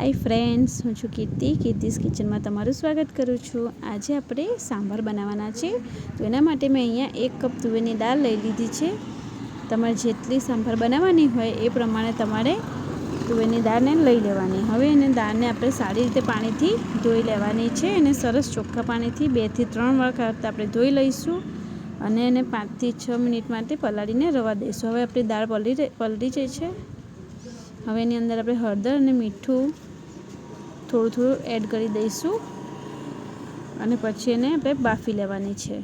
Hi friends હું છું કીર્તિ. કીર્તિસ કિચનમાં તમારું સ્વાગત કરું છું. આજે આપણે સાંભાર બનાવવાના છે. તો એના માટે મેં અહીંયા એક કપ તુવેરની દાળ લઈ લીધી છે. તમારે જેટલી સાંભાર બનાવવાની હોય એ પ્રમાણે તમારે તુવેરની દાળને લઈ લેવાની. હવે એને દાળને આપણે સારી રીતે પાણીથી ધોઈ લેવાની છે અને સરસ ચોખ્ખા પાણીથી બેથી ત્રણ વખત આપણે ધોઈ લઈશું અને એને પાંચથી છ મિનિટ માટે પલાળીને રવા દઈશું. હવે આપણી દાળ પલળી પલળી જાય છે. હવે એની અંદર આપણે હળદર અને મીઠું થોડું થોડું એડ કરી દઈશું. અને પછી એને આપણે બાફી લેવાની છે.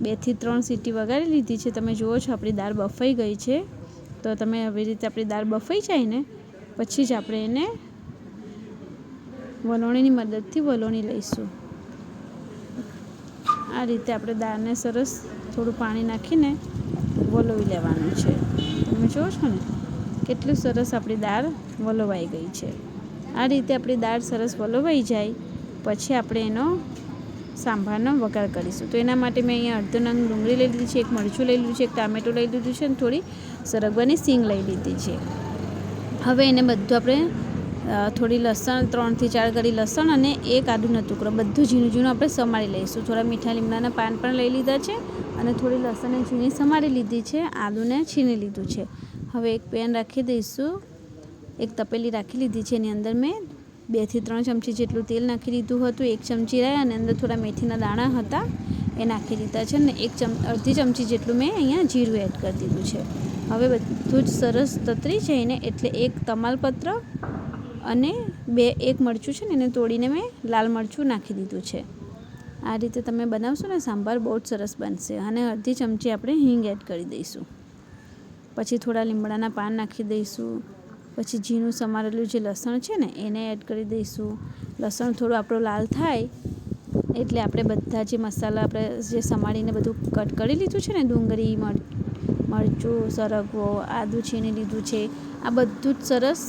બેથી ત્રણ સીટી વગાડી લીધી છે. તમે જુઓ છો, આપણી દાળ બફાઈ ગઈ છે. તો તમે આવી રીતે આપણી દાળ બફાઈ જાય ને, પછી જ આપણે એને વલોણીની મદદથી વલોણી લઈશું. આ રીતે આપણે દાળને સરસ થોડું પાણી નાખીને વલોવી લેવાનું છે. તમે જુઓ છો ને, કેટલું સરસ આપણી દાળ વલોવાઈ ગઈ છે. આ રીતે આપણી દાળ સરસ વલોવાઈ જાય, પછી આપણે એનો સાંભારનો વઘાર કરીશું. તો એના માટે મેં અહીંયા અડધો નંગ ડુંગળી લઈ લીધી છે, એક મરચું લઈ લીધું છે, એક ટામેટું લઈ લીધું છે અને થોડી સરગવાની સીંગ લઈ લીધી છે. હવે એને બધું આપણે થોડી લસણ, ત્રણથી ચાર ગળી લસણ અને એક આદુનો ટુકડો, બધું ઝીણું ઝીણું આપણે સમારી લઈશું. થોડા મીઠા લીમડાના પાન પણ લઈ લીધા છે અને થોડી લસણને ઝીણી સમારી લીધી છે, આદુને છીણી લીધું છે. હવે એક પેન રાખી દઈશું. એક તપેલી રાખી લીધી છે. એની અંદર મેં બેથી ત્રણ ચમચી જેટલું તેલ નાખી દીધું હતું. એક ચમચી રહ્યા અને અંદર થોડા મેથીના દાણા હતા. એ નાખી દીધા છે ને એક ચમ, અડધી ચમચી જેટલું મેં અહીંયા જીરું એડ કરી દીધું છે. હવે બધું જ સરસ તતરી જઈને એટલે એક તમાલપત્ર અને બે, એક મરચું છે ને એને તોડીને મેં લાલ મરચું નાખી દીધું છે. આ રીતે તમે બનાવશો ને સાંભાર બહુ જ સરસ બનશે. અને અડધી ચમચી આપણે હિંગ એડ કરી દઈશું. પછી થોડા લીમડાના પાન નાખી દઈશું. પછી ઝીણું સમારેલું જે લસણ છે ને, એને એડ કરી દઈશું. લસણ થોડું આપણું લાલ થાય, એટલે આપણે બધા જે મસાલા આપણે જે સમારીને બધું કટ કરી લીધું છે ને, ડુંગળી મરચું, સરગવો, આદું છીણી લીધું છે, આ બધું જ સરસ,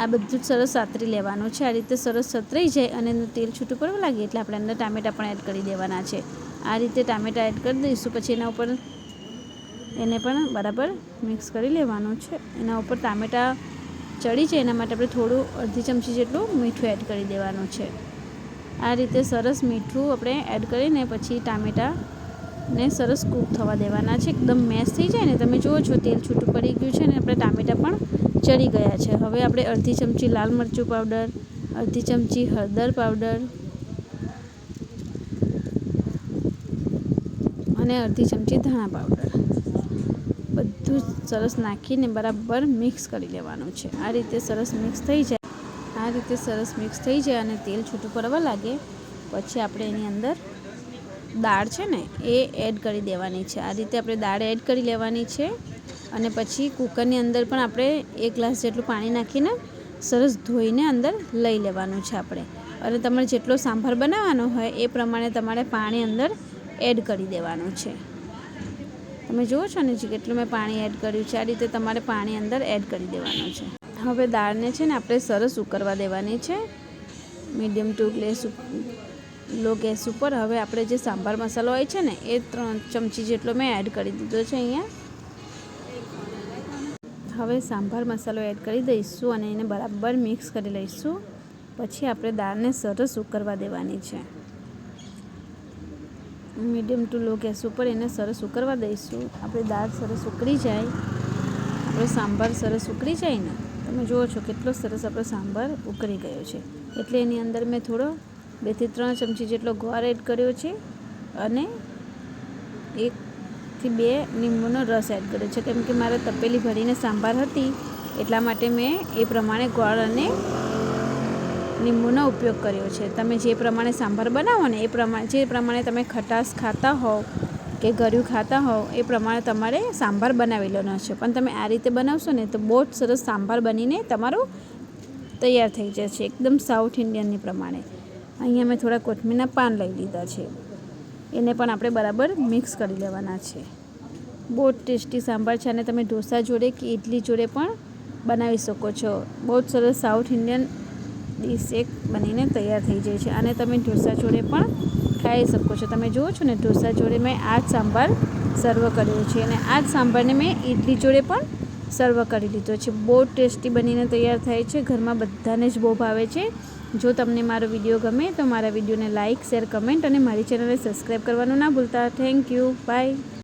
આ બધું જ સરસ સાતરી લેવાનું છે. આ રીતે સરસ સતરાઈ જાય અને એનું તેલ છૂટું પડવા લાગે, એટલે આપણે અંદર ટામેટાં પણ એડ કરી દેવાના છે. આ રીતે ટામેટાં એડ કરી દઈશું, પછી એના ઉપર એને પણ બરાબર મિક્સ કરી લેવાનું છે. એના ઉપર ટામેટાં ચડી જાય, એના માટે આપણે થોડું અડધી ચમચી જેટલું મીઠું એડ કરી દેવાનું છે. આ રીતે સરસ મીઠું આપણે એડ કરીને પછી ટામેટાને સરસ કૂક થવા દેવાના છે. એકદમ મેસ થઈ જાય ને, તમે જુઓ છો તેલ છૂટું પડી ગયું છે ને, આપણે ટામેટાં પણ ચડી ગયા છે. હવે આપણે અડધી ચમચી લાલ મરચું પાવડર અડધી ચમચી હળદર પાવડર અને અડધી ચમચી ધાણા પાવડર. બધું સરસ નાખીને બરાબર મિક્સ કરી લેવાનું છે. આ રીતે સરસ મિક્સ થઈ જાય. આ રીતે સરસ મિક્સ થઈ જાય અને તેલ છૂટું પડવા લાગે. પછી આપણે એની અંદર દાળ છે ને, એ એડ કરી દેવાની છે. આ રીતે આપણે દાળ એડ કરી લેવાની છે. અને પછી કુકરની અંદર પણ આપણે એક ગ્લાસ જેટલું પાણી નાખીને સરસ ધોઈને અંદર લઈ લેવાનું છે આપણે. અને તમારે જેટલો સાંભાર બનાવવાનો હોય એ પ્રમાણે તમારે પાણી અંદર એડ કરી દેવાનું છે. તમે જુઓ છો ને કેટલું મેં પાણી એડ કર્યું છે, આ રીતે તમારે પાણી અંદર એડ કરી દેવાનું છે. હવે દાળને છે ને આપણે સરસ ઉકરવા દેવાની છે. મીડિયમ ટુ ગ્લેસ લો ગેસ ઉપર. હવે આપણે જે સાંભાર મસાલો હોય છે ને, એ ત્રણ ચમચી જેટલો મેં એડ કરી દીધો છે અહીંયા. હવે સાંભાર મસાલો એડ કરી દઈશું અને એને બરાબર મિક્સ કરી લઈશું. પછી આપણે દાળને સરસ ઉકરવા દેવાની છે. મીડિયમ ટુ લો ગેસ ઉપર એને સરસ ઉકળવા દઈશું. આપણી દાળ સરસ ઉકળી જાય. આપણો સાંભાર સરસ ઉકળી જાય ને, તમે જુઓ છો કેટલો સરસ આપણો સાંભાર ઉકળી ગયો છે. એટલે એની અંદર મેં થોડો બેથી ત્રણ ચમચી જેટલો ગોળ એડ કર્યો છે અને એકથી બે લીંબુનો રસ એડ કર્યો છે. કેમ કે મારે તપેલી ભરીને સાંભાર હતી, એટલા માટે મેં એ પ્રમાણે ગોળ અને લીંબુનો ઉપયોગ કર્યો છે. તમે જે પ્રમાણે સાંભાર બનાવો ને, એ પ્રમાણે, જે પ્રમાણે તમે ખટાશ ખાતા હોવ કે ગળ્યું ખાતા હોવ, એ પ્રમાણે તમારે સાંભાર બનાવી લેવાનો છે. પણ તમે આ રીતે બનાવશો ને, તો બહુ જ સરસ સાંભાર બનીને તમારું તૈયાર થઈ જશે, એકદમ સાઉથ ઇન્ડિયનની પ્રમાણે. અહીંયા મેં થોડા કોથમીરના પાન લઈ લીધા છે. એને પણ આપણે બરાબર મિક્સ કરી લેવાના છે. બહુ જ ટેસ્ટી સાંભાર છે અને તમે ઢોસા જોડે કે ઇડલી જોડે પણ બનાવી શકો છો. બહુ જ સરસ સાઉથ ઇન્ડિયન ડીશ એક બનીને તૈયાર થઈ જાય છે. અને તમે ઢોસા જોડે પણ ખાઈ શકો છો. તમે જુઓ છો ને, ઢોસા જોડે મેં આ જ સાંભાર સર્વ કર્યો છે. અને આ જ સાંભારને મેં ઇડલી જોડે પણ સર્વ કરી લીધો છે. બહુ ટેસ્ટી બનીને તૈયાર થાય છે. ઘરમાં બધાને જ બહુ ભાવે છે. જો તમને મારો વીડિયો ગમે તો મારા વિડીયોને લાઇક શેર, કમેન્ટ અને મારી ચેનલને સબસ્ક્રાઈબ કરવાનું ના ભૂલતા. Thank you. બાય.